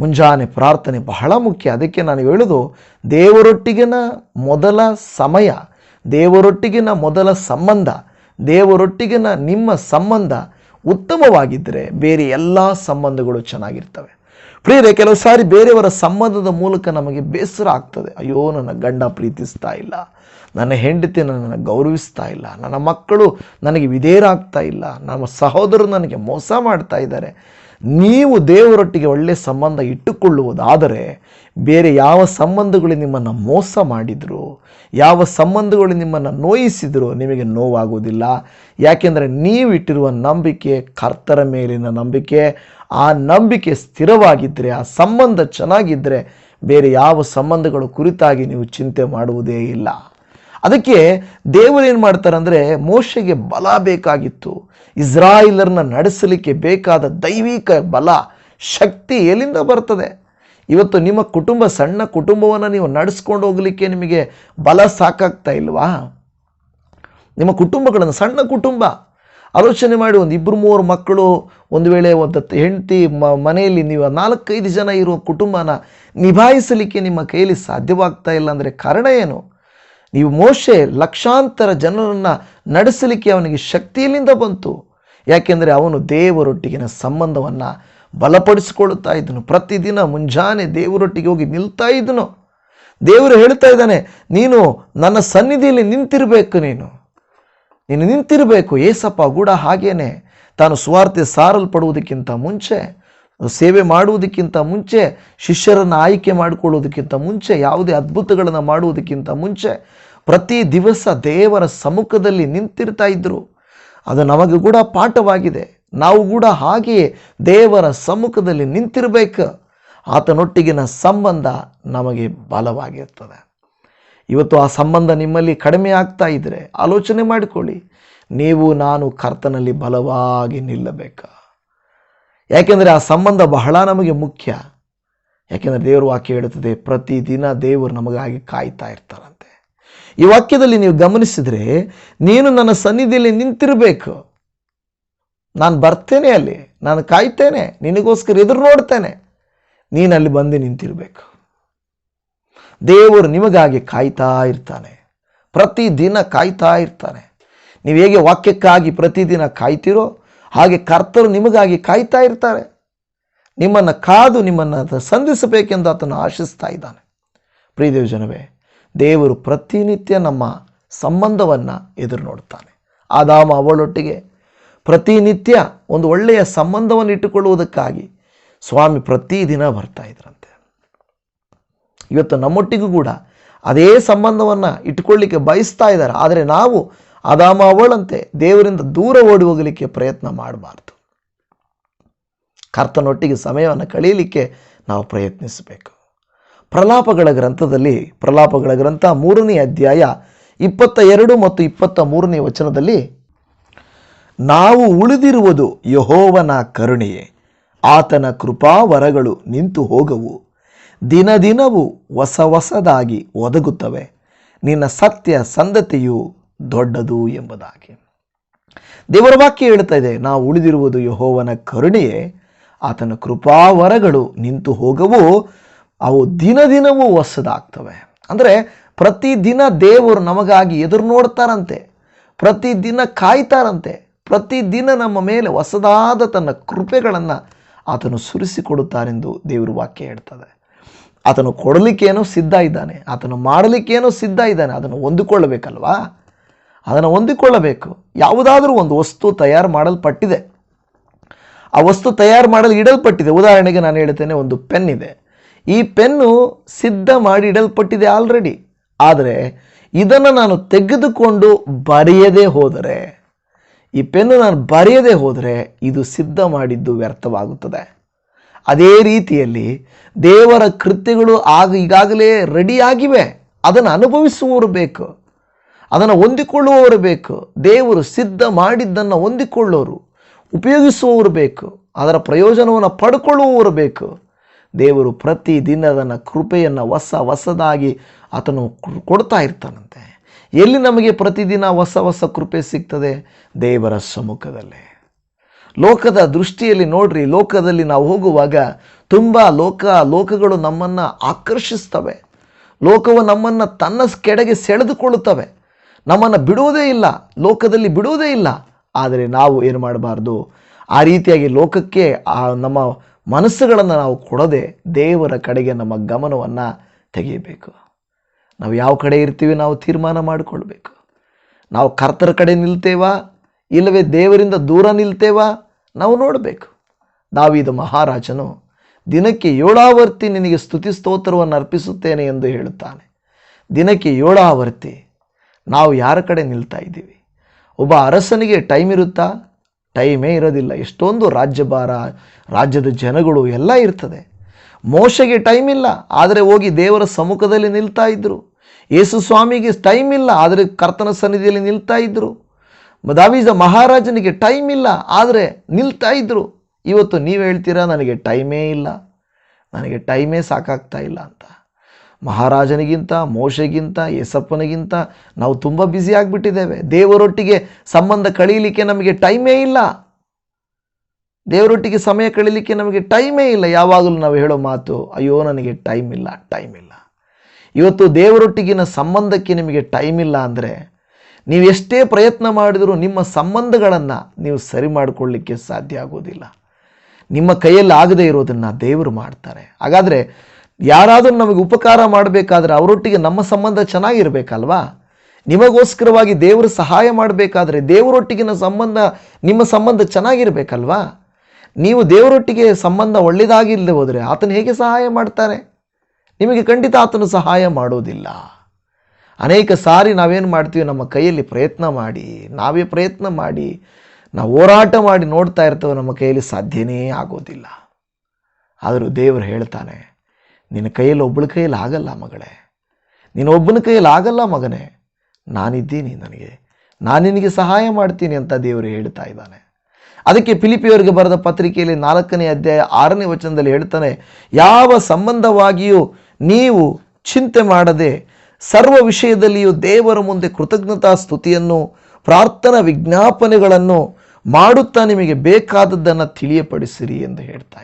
ಮುಂಜಾನೆ ಪ್ರಾರ್ಥನೆ ಬಹಳ ಮುಖ್ಯ. ಅದಕ್ಕೆ ನಾನು ಹೇಳೋದು, ದೇವರೊಟ್ಟಿಗಿನ ಮೊದಲ ಸಮಯ, ದೇವರೊಟ್ಟಿಗಿನ ಮೊದಲ ಸಂಬಂಧ, ದೇವರೊಟ್ಟಿಗಿನ ನಿಮ್ಮ ಸಂಬಂಧ ಉತ್ತಮವಾಗಿದ್ದರೆ ಬೇರೆ ಎಲ್ಲ ಸಂಬಂಧಗಳು ಚೆನ್ನಾಗಿರ್ತವೆ. ಪ್ರಿಯರೇ, ಕೆಲವು ಸಾರಿ ಬೇರೆಯವರ ಸಂಬಂಧದ ಮೂಲಕ ನಮಗೆ ಬೇಸರ ಆಗ್ತದೆ. ಅಯ್ಯೋ, ನನ್ನ ಗಂಡ ಪ್ರೀತಿಸ್ತಾ ಇಲ್ಲ. ನನ್ನ ಹೆಂಡತಿ ನನ್ನನ್ನು ಗೌರವಿಸ್ತಾ ಇಲ್ಲ. ನನ್ನ ಮಕ್ಕಳು ನನಗೆ ವಿಧೇಯರಾಗ್ತಾ ಇಲ್ಲ. ನಮ್ಮ ಸಹೋದರರು ನನಗೆ ಮೋಸ ಮಾಡ್ತಾ ಇದ್ದಾರೆ. ನೀವು ದೇವರೊಟ್ಟಿಗೆ ಒಳ್ಳೆಯ ಸಂಬಂಧ ಇಟ್ಟುಕೊಳ್ಳುವುದಾದರೆ ಬೇರೆ ಯಾವ ಸಂಬಂಧಗಳು ನಿಮ್ಮನ್ನು ಮೋಸ ಮಾಡಿದ್ರು, ಯಾವ ಸಂಬಂಧಗಳು ನಿಮ್ಮನ್ನು ನೋಯಿಸಿದ್ರು ನಿಮಗೆ ನೋವಾಗುವುದಿಲ್ಲ. ಯಾಕೆಂದರೆ ನೀವು ಇಟ್ಟಿರುವ ನಂಬಿಕೆ ಕರ್ತರ ಮೇಲಿನ ನಂಬಿಕೆ. ಆ ನಂಬಿಕೆ ಸ್ಥಿರವಾಗಿದ್ದರೆ, ಆ ಸಂಬಂಧ ಚೆನ್ನಾಗಿದ್ದರೆ ಬೇರೆ ಯಾವ ಸಂಬಂಧಗಳು ಕುರಿತಾಗಿ ನೀವು ಚಿಂತೆ ಮಾಡುವುದೇ ಇಲ್ಲ. ಅದಕ್ಕೆ ದೇವರು ಏನು ಮಾಡ್ತಾರೆ ಅಂದರೆ ಮೋಶೆಗೆ ಬಲ ಬೇಕಾಗಿತ್ತು. ಇಸ್ರಾಯಿಲರನ್ನ ನಡೆಸಲಿಕ್ಕೆ ಬೇಕಾದ ದೈವಿಕ ಬಲ, ಶಕ್ತಿ ಎಲ್ಲಿಂದ ಬರ್ತದೆ? ಇವತ್ತು ನಿಮ್ಮ ಕುಟುಂಬ, ಸಣ್ಣ ಕುಟುಂಬವನ್ನು ನೀವು ನಡೆಸ್ಕೊಂಡು ಹೋಗಲಿಕ್ಕೆ ನಿಮಗೆ ಬಲ ಸಾಕಾಗ್ತಾ ಇಲ್ವಾ? ನಿಮ್ಮ ಕುಟುಂಬಗಳನ್ನು, ಸಣ್ಣ ಕುಟುಂಬ. ಆಲೋಚನೆ ಮಾಡಿ ಒಂದು ಇಬ್ಬರು ಮೂವರು ಮಕ್ಕಳು, ಒಂದು ವೇಳೆ ಒಂದು ಹೆಂಡತಿ, ಮ, ಮನೆಯಲ್ಲಿ ನೀವು ನಾಲ್ಕೈದು ಜನ ಇರುವ ಕುಟುಂಬನ ನಿಭಾಯಿಸಲಿಕ್ಕೆ ನಿಮ್ಮ ಕೈಯಲ್ಲಿ ಸಾಧ್ಯವಾಗ್ತಾ ಇಲ್ಲ ಅಂದರೆ ಕಾರಣ ಏನು? ನೀವು ಮೋಶೆ ಲಕ್ಷಾಂತರ ಜನರನ್ನು ನಡೆಸಲಿಕ್ಕೆ ಅವನಿಗೆ ಶಕ್ತಿಯಲ್ಲಿಂದ ಬಂತು. ಯಾಕೆಂದರೆ ಅವನು ದೇವರೊಟ್ಟಿಗಿನ ಸಂಬಂಧವನ್ನು ಬಲಪಡಿಸಿಕೊಳ್ಳುತ್ತಾ ಇದ್ದನು. ಪ್ರತಿದಿನ ಮುಂಜಾನೆ ದೇವರೊಟ್ಟಿಗೆ ಹೋಗಿ ನಿಲ್ತಾ ಇದ್ದನು. ದೇವರು ಹೇಳ್ತಾ ಇದ್ದಾನೆ, ನೀನು ನನ್ನ ಸನ್ನಿಧಿಯಲ್ಲಿ ನಿಂತಿರಬೇಕು ನೀನು. ನೀನು ನಿಂತಿರಬೇಕು. ಏಸಪ್ಪ ಕೂಡ ಹಾಗೇನೆ. ತಾನು ಸ್ವಾರ್ಥ ಸಾರಲ್ಪಡುವುದಕ್ಕಿಂತ ಮುಂಚೆ ಸೇವೆ ಮಾಡುವುದಕ್ಕಿಂತ ಮುಂಚೆ, ಶಿಷ್ಯರನ್ನು ಆಯ್ಕೆ ಮಾಡಿಕೊಳ್ಳುವುದಕ್ಕಿಂತ ಮುಂಚೆ, ಯಾವುದೇ ಅದ್ಭುತಗಳನ್ನು ಮಾಡುವುದಕ್ಕಿಂತ ಮುಂಚೆ ಪ್ರತಿ ದಿವಸ ದೇವರ ಸಮ್ಮುಖದಲ್ಲಿ ನಿಂತಿರ್ತಾ ಇದ್ದರು ಅದು ನಮಗೆ ಕೂಡ ಪಾಠವಾಗಿದೆ. ನಾವು ಕೂಡ ಹಾಗೆಯೇ ದೇವರ ಸಮ್ಮುಖದಲ್ಲಿ ನಿಂತಿರಬೇಕು. ಆತನೊಟ್ಟಿಗಿನ ಸಂಬಂಧ ನಮಗೆ ಬಲವಾಗಿರ್ತದೆ. ಇವತ್ತು ಆ ಸಂಬಂಧ ನಿಮ್ಮಲ್ಲಿ ಕಡಿಮೆ ಆಗ್ತಾ ಇದ್ದರೆ ಆಲೋಚನೆ ಮಾಡಿಕೊಳ್ಳಿ. ನೀವು, ನಾನು ಕರ್ತನಲ್ಲಿ ಬಲವಾಗಿ ನಿಲ್ಲಬೇಕು? ಯಾಕೆಂದರೆ ಆ ಸಂಬಂಧ ಬಹಳ ನಮಗೆ ಮುಖ್ಯ. ಯಾಕೆಂದರೆ ದೇವರು ವಾಕ್ಯ ಹೇಳುತ್ತದೆ, ಪ್ರತಿದಿನ ದೇವರು ನಮಗಾಗಿ ಕಾಯ್ತಾ ಇರ್ತಾರಂತೆ. ಈ ವಾಕ್ಯದಲ್ಲಿ ನೀವು ಗಮನಿಸಿದರೆ, ನೀನು ನನ್ನ ಸನ್ನಿಧಿಯಲ್ಲಿ ನಿಂತಿರಬೇಕು. ನಾನು ಬರ್ತೇನೆ ಅಲ್ಲಿ, ನಾನು ಕಾಯ್ತೇನೆ, ನಿನಗೋಸ್ಕರ ಎದುರು ನೋಡ್ತೇನೆ ನೀನು ಅಲ್ಲಿ ಬಂದು ನಿಂತಿರಬೇಕು. ದೇವರು ನಿಮಗಾಗಿ ಕಾಯ್ತಾ ಇರ್ತಾನೆ. ಪ್ರತಿದಿನ ಕಾಯ್ತಾ ಇರ್ತಾನೆ. ನೀವು ಹೇಗೆ ವಾಕ್ಯಕ್ಕಾಗಿ ಪ್ರತಿದಿನ ಕಾಯ್ತಿರೋ ಹಾಗೆ ಕರ್ತರು ನಿಮಗಾಗಿ ಕಾಯ್ತಾ ಇರ್ತಾರೆ. ನಿಮ್ಮನ್ನು ಕಾದು ನಿಮ್ಮನ್ನು ಸಂಧಿಸಬೇಕೆಂದು ಆತನು ಆಶಿಸ್ತಾ ಇದ್ದಾನೆ. ಪ್ರೀದೇವ್ ಜನವೇ, ದೇವರು ಪ್ರತಿನಿತ್ಯ ನಮ್ಮ ಸಂಬಂಧವನ್ನು ಎದುರು ನೋಡ್ತಾನೆ ಆದಾಮ ಅವಳೊಟ್ಟಿಗೆ ಪ್ರತಿನಿತ್ಯ ಒಂದು ಒಳ್ಳೆಯ ಸಂಬಂಧವನ್ನು ಇಟ್ಟುಕೊಳ್ಳುವುದಕ್ಕಾಗಿ ಸ್ವಾಮಿ ಪ್ರತಿದಿನ ಬರ್ತಾ ಇದ್ರಂತೆ. ಇವತ್ತು ನಮ್ಮೊಟ್ಟಿಗೂ ಕೂಡ ಅದೇ ಸಂಬಂಧವನ್ನು ಇಟ್ಕೊಳ್ಳಿಕ್ಕೆ ಬಯಸ್ತಾ ಇದ್ದಾರೆ. ಆದರೆ ನಾವು ಅದಾಮ ಅವಳಂತೆ ದೇವರಿಂದ ದೂರ ಓಡಿ ಹೋಗಲಿಕ್ಕೆ ಪ್ರಯತ್ನ ಮಾಡಬಾರ್ದು. ಕರ್ತನೊಟ್ಟಿಗೆ ಸಮಯವನ್ನು ಕಳೆಯಲಿಕ್ಕೆ ನಾವು ಪ್ರಯತ್ನಿಸಬೇಕು. ಪ್ರಲಾಪಗಳ ಗ್ರಂಥದಲ್ಲಿ, ಪ್ರಲಾಪಗಳ ಗ್ರಂಥ ಮೂರನೇ ಅಧ್ಯಾಯ ಇಪ್ಪತ್ತ ಎರಡು ಮತ್ತು ಇಪ್ಪತ್ತ ಮೂರನೇ ವಚನದಲ್ಲಿ, ನಾವು ಉಳಿದಿರುವುದು ಯಹೋವನ ಕರುಣೆಯೇ, ಆತನ ಕೃಪಾವರಗಳು ನಿಂತು ಹೋಗವು. ದಿನ ದಿನವೂ ಹೊಸ ಹೊಸದಾಗಿ ಒದಗುತ್ತವೆ. ನಿನ್ನ ಸತ್ಯ ಸಂದತಿಯು ದೊಡ್ಡದು ಎಂಬುದಾಗಿ. ದೇವರ ವಾಕ್ಯ ಹೇಳ್ತಾ ಇದೆ, ನಾವು ಉಳಿದಿರುವುದು ಯಹೋವನ ಕರುಣೆಯೇ, ಆತನ ಕೃಪಾವರಗಳು ನಿಂತು ಹೋಗವು, ಅವು ದಿನ ದಿನವೂ ಹೊಸದಾಗ್ತವೆ. ಅಂದರೆ ಪ್ರತಿದಿನ ದೇವರು ನಮಗಾಗಿ ಎದುರು ನೋಡ್ತಾರಂತೆ ಪ್ರತಿದಿನ ಕಾಯ್ತಾರಂತೆ ಪ್ರತಿದಿನ ನಮ್ಮ ಮೇಲೆ ಹೊಸದಾದ ತನ್ನ ಕೃಪೆಗಳನ್ನು ಆತನು ಸುರಿಸಿಕೊಡುತ್ತಾರೆಂದು ದೇವರು ವಾಕ್ಯ ಹೇಳ್ತದೆ. ಆತನು ಕೊಡಲಿಕ್ಕೇನೋ ಸಿದ್ಧ ಇದ್ದಾನೆ, ಆತನು ಮಾಡಲಿಕ್ಕೇನೋ ಸಿದ್ಧ ಇದ್ದಾನೆ, ಅದನ್ನು ಹೊಂದಿಕೊಳ್ಳಬೇಕಲ್ವಾ? ಅದನ್ನು ಹೊಂದಿಕೊಳ್ಳಬೇಕು. ಯಾವುದಾದರೂ ಒಂದು ವಸ್ತು ತಯಾರು ಮಾಡಲ್ಪಟ್ಟಿದೆ. ಆ ವಸ್ತು ತಯಾರು ಮಾಡಲು ಇಡಲ್ಪಟ್ಟಿದೆ. ಉದಾಹರಣೆಗೆ ನಾನು ಹೇಳ್ತೇನೆ ಒಂದು ಪೆನ್ ಇದೆ. ಈ ಪೆನ್ನು ಸಿದ್ಧ ಮಾಡಿ ಇಡಲ್ಪಟ್ಟಿದೆ ಆಲ್ರೆಡಿ. ಆದರೆ ಇದನ್ನು ನಾನು ತೆಗೆದುಕೊಂಡು ಬರೆಯದೇ ಹೋದರೆ, ಈ ಪೆನ್ನು ನಾನು ಬರೆಯದೇ ಹೋದರೆ ಇದು ಸಿದ್ಧ ಮಾಡಿದ್ದು ವ್ಯರ್ಥವಾಗುತ್ತದೆ. ಅದೇ ರೀತಿಯಲ್ಲಿ ದೇವರ ಕೃತ್ಯಗಳು ಆಗ ಈಗಾಗಲೇ ರೆಡಿಯಾಗಿವೆ ಅದನ್ನು ಅನುಭವಿಸುವವರು ಬೇಕು. ಅದನ್ನು ಹೊಂದಿಕೊಳ್ಳುವವರು ಬೇಕು. ದೇವರು ಸಿದ್ಧ ಮಾಡಿದ್ದನ್ನು ಹೊಂದಿಕೊಳ್ಳೋರು, ಉಪಯೋಗಿಸುವವರು ಬೇಕು. ಅದರ ಪ್ರಯೋಜನವನ್ನು ಪಡ್ಕೊಳ್ಳುವವರು ಬೇಕು. ದೇವರು ಪ್ರತಿದಿನ ಅದನ್ನು ಕೃಪೆಯನ್ನು ಹೊಸ ಹೊಸದಾಗಿ ಆತನು ಕೊಡ್ತಾ ಇರ್ತಾನಂತೆ. ಎಲ್ಲಿ ನಮಗೆ ಪ್ರತಿದಿನ ಹೊಸ ಹೊಸ ಕೃಪೆ ಸಿಗ್ತದೆ? ದೇವರ ಸಮ್ಮುಖದಲ್ಲೇ. ಲೋಕದ ದೃಷ್ಟಿಯಲ್ಲಿ ನೋಡ್ರಿ, ಲೋಕದಲ್ಲಿ ನಾವು ಹೋಗುವಾಗ ತುಂಬ ಲೋಕ, ಲೋಕಗಳು ನಮ್ಮನ್ನು ಆಕರ್ಷಿಸ್ತವೆ. ಲೋಕವು ನಮ್ಮನ್ನು ತನ್ನ ಕೆಡೆಗೆ ಸೆಳೆದುಕೊಳ್ಳುತ್ತವೆ. ನಮ್ಮನ್ನು ಬಿಡುವುದೇ ಇಲ್ಲ, ಲೋಕದಲ್ಲಿ ಬಿಡುವುದೇ ಇಲ್ಲ. ಆದರೆ ನಾವು ಏನು ಮಾಡಬಾರ್ದು? ಆ ರೀತಿಯಾಗಿ ಲೋಕಕ್ಕೆ ಆ ನಮ್ಮ ಮನಸ್ಸುಗಳನ್ನು ನಾವು ಕೊಡದೆ ದೇವರ ಕಡೆಗೆ ನಮ್ಮ ಗಮನವನ್ನು ತೆಗೆಯಬೇಕು. ನಾವು ಯಾವ ಕಡೆ ಇರ್ತೀವಿ ನಾವು ತೀರ್ಮಾನ ಮಾಡಿಕೊಳ್ಬೇಕು. ನಾವು ಕರ್ತರ ಕಡೆ ನಿಲ್ತೇವಾ? ಇಲ್ಲವೇ ದೇವರಿಂದ ದೂರ ನಿಲ್ತೇವಾ? ನಾವು ನೋಡಬೇಕು. ದಾವಿದ ಮಹಾರಾಜನು ದಿನಕ್ಕೆ ಏಳಾವರ್ತಿ ನಿನಗೆ ಸ್ತುತಿ ಸ್ತೋತ್ರವನ್ನು ಅರ್ಪಿಸುತ್ತೇನೆ ಎಂದು ಹೇಳುತ್ತಾನೆ. ದಿನಕ್ಕೆ ಏಳಾವರ್ತಿ ನಾವು ಯಾರ ಕಡೆ ನಿಲ್ತಾ ಇದ್ದೀವಿ? ಒಬ್ಬ ಅರಸನಿಗೆ ಟೈಮ್ ಇರುತ್ತಾ? ಟೈಮೇ ಇರೋದಿಲ್ಲ. ಎಷ್ಟೊಂದು ರಾಜ್ಯಭಾರ, ರಾಜ್ಯದ ಜನಗಳು ಎಲ್ಲ ಇರ್ತದೆ. ಮೋಶಗೆ ಟೈಮ್ ಇಲ್ಲ. ಆದರೆ ಹೋಗಿ ದೇವರ ಸಮ್ಮುಖದಲ್ಲಿ ನಿಲ್ತಾ ಇದ್ದರು ಯೇಸು ಸ್ವಾಮಿಗೆ ಟೈಮ್ ಇಲ್ಲ. ಆದರೆ ಕರ್ತನ ಸನ್ನಿಧಿಯಲ್ಲಿ ನಿಲ್ತಾ ಇದ್ದರು ದಾವೀಜ ಮಹಾರಾಜನಿಗೆ ಟೈಮ್ ಇಲ್ಲ. ಆದರೆ ನಿಲ್ತಾ ಇದ್ದರು ಇವತ್ತು ನೀವು ಹೇಳ್ತೀರಾ, ನನಗೆ ಟೈಮೇ ಇಲ್ಲ. ನನಗೆ ಟೈಮೇ ಸಾಕಾಗ್ತಾ ಇಲ್ಲ ಅಂತ. ಮಹಾರಾಜನಿಗಿಂತ, ಮೋಶೆಗಿಂತ ಯಸಪ್ಪನಿಗಿಂತ ನಾವು ತುಂಬ ಬ್ಯುಸಿ ಆಗಿಬಿಟ್ಟಿದ್ದೇವೆ. ದೇವರೊಟ್ಟಿಗೆ ಸಂಬಂಧ ಕಳೀಲಿಕ್ಕೆ ನಮಗೆ ಟೈಮೇ ಇಲ್ಲ. ದೇವರೊಟ್ಟಿಗೆ ಸಮಯ ಕಳೀಲಿಕ್ಕೆ ನಮಗೆ ಟೈಮೇ ಇಲ್ಲ. ಯಾವಾಗಲೂ ನಾವು ಹೇಳೋ ಮಾತು, ಅಯ್ಯೋ, ನನಗೆ ಟೈಮ್ ಇಲ್ಲ ಟೈಮ್ ಇಲ್ಲ. ಇವತ್ತು ದೇವರೊಟ್ಟಿಗಿನ ಸಂಬಂಧಕ್ಕೆ ನಿಮಗೆ ಟೈಮ್ ಇಲ್ಲ ಅಂದರೆ, ನೀವು ಎಷ್ಟೇ ಪ್ರಯತ್ನ ಮಾಡಿದರೂ ನಿಮ್ಮ ಸಂಬಂಧಗಳನ್ನು ನೀವು ಸರಿ ಮಾಡಿಕೊಳ್ಳಿಕ್ಕೆ ಸಾಧ್ಯ ಆಗೋದಿಲ್ಲ. ನಿಮ್ಮ ಕೈಯಲ್ಲಿ ಆಗದೇ ಇರೋದನ್ನು ದೇವರು ಮಾಡ್ತಾರೆ. ಹಾಗಾದರೆ ಯಾರಾದರೂ ನಮಗೆ ಉಪಕಾರ ಮಾಡಬೇಕಾದ್ರೆ ಅವರೊಟ್ಟಿಗೆ ನಮ್ಮ ಸಂಬಂಧ ಚೆನ್ನಾಗಿರಬೇಕಲ್ವಾ? ನಿಮಗೋಸ್ಕರವಾಗಿ ದೇವರು ಸಹಾಯ ಮಾಡಬೇಕಾದ್ರೆ ದೇವರೊಟ್ಟಿಗಿನ ಸಂಬಂಧ, ನಿಮ್ಮ ಸಂಬಂಧ ಚೆನ್ನಾಗಿರಬೇಕಲ್ವಾ? ನೀವು ದೇವರೊಟ್ಟಿಗೆ ಸಂಬಂಧ ಒಳ್ಳೆಯದಾಗಿಲ್ಲದೆ ಹೋದರೆ ಆತನು ಹೇಗೆ ಸಹಾಯ ಮಾಡ್ತಾರೆ? ನಿಮಗೆ ಖಂಡಿತ ಆತನು ಸಹಾಯ ಮಾಡೋದಿಲ್ಲ. ಅನೇಕ ಸಾರಿ ನಾವೇನು ಮಾಡ್ತೀವಿ, ನಮ್ಮ ಕೈಯಲ್ಲಿ ಪ್ರಯತ್ನ ಮಾಡಿ, ನಾವೇ ಪ್ರಯತ್ನ ಮಾಡಿ, ನಾವು ಹೋರಾಟ ಮಾಡಿ ನೋಡ್ತಾ ಇರ್ತೇವೆ, ನಮ್ಮ ಕೈಯಲ್ಲಿ ಸಾಧ್ಯನೇ ಆಗೋದಿಲ್ಲ. ಆದರೂ ದೇವರು ಹೇಳ್ತಾನೆ ನಿನ್ನ ಕೈಯಲ್ಲಿ ಒಬ್ಬಳ ಕೈಯಲ್ಲಿ ಆಗಲ್ಲ ಮಗಳೇ. ನೀನು ಒಬ್ಬನ ಕೈಯಲ್ಲಿ ಆಗಲ್ಲ ಮಗನೇ. ನಾನಿದ್ದೀನಿ ನನಗೆ. ನಾನು ನಿನಗೆ ಸಹಾಯ ಮಾಡ್ತೀನಿ ಅಂತ ದೇವರು ಹೇಳ್ತಾ ಇದ್ದಾನೆ. ಅದಕ್ಕೆ ಫಿಲಿಪಿಯವರಿಗೆ ಬರೆದ ಪತ್ರಿಕೆಯಲ್ಲಿ ನಾಲ್ಕನೇ ಅಧ್ಯಾಯ ಆರನೇ ವಚನದಲ್ಲಿ ಹೇಳ್ತಾನೆ, ಯಾವ ಸಂಬಂಧವಾಗಿಯೂ ನೀವು ಚಿಂತೆ ಮಾಡದೆ ಸರ್ವ ವಿಷಯದಲ್ಲಿಯೂ ದೇವರ ಮುಂದೆ ಕೃತಜ್ಞತಾ ಸ್ತುತಿಯನ್ನು, ಪ್ರಾರ್ಥನಾ ವಿಜ್ಞಾಪನೆಗಳನ್ನು ಮಾಡುತ್ತಾ ನಿಮಗೆ ಬೇಕಾದದ್ದನ್ನು ತಿಳಿಯಪಡಿಸಿರಿ ಎಂದು ಹೇಳ್ತಾ